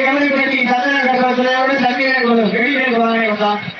கமல்பட்டி சந்தன கட்டத்தில் வெளியே போவாங்க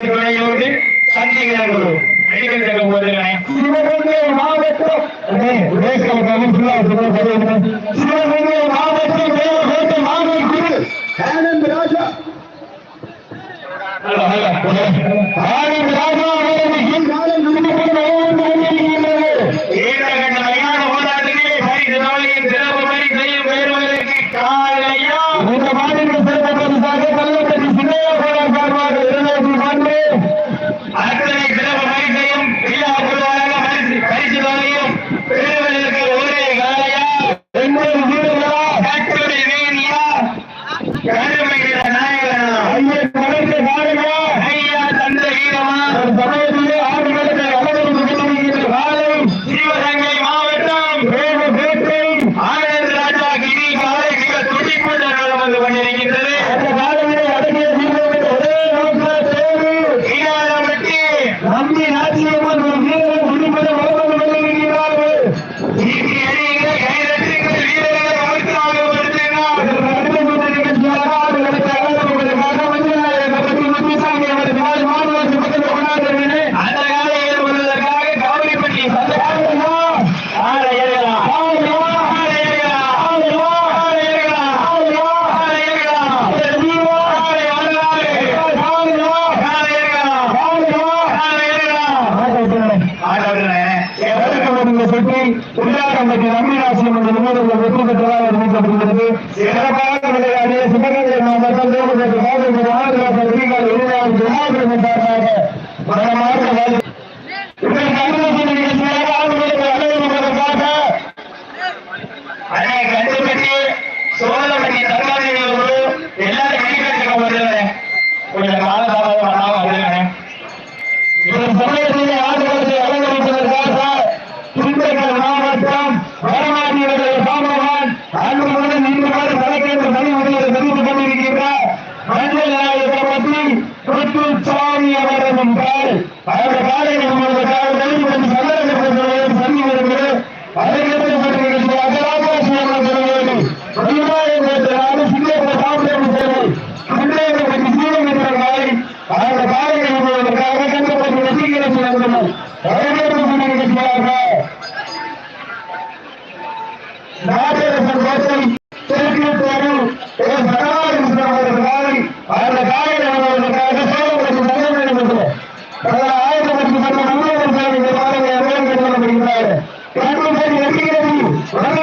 துணையோடு சந்திக்கிறார்களோ நடிக்கின்ற போது சிவகங்கை மாவட்டம் சிவகங்கை ராஜா ninguém சுற்றி உண்டாகம்பட்டி ரம்மிராசியம் என்ற நிமிடங்கள் வெற்றி பெற்றதாக அறிவிக்கப்படுகிறது சிறப்பாக விளையாடிய சிவகங்கை மாவட்டம் தேவதற்கு மாவட்ட ஆந்திரா பத்திரிகைகள் எதிராக ஜனாதிபதியாக பலமாக கொஞ்சம் காலதாமதம் பண்ணாம இவர் சமயத்திலே ஆண்டு அலங்கரிப்பதற்காக வீட்டில் சாரி அவர்கள் என்றால் அவர்கள் காலை நம்மளது காலையில் மற்றும் சந்தர்ப்பத்தில் சந்தி வருகிறது. அதற்கு அவர்கள் காலையில் சீக்கிரம் செய்ய வேண்டும் அவர்கள் கருப்பூர்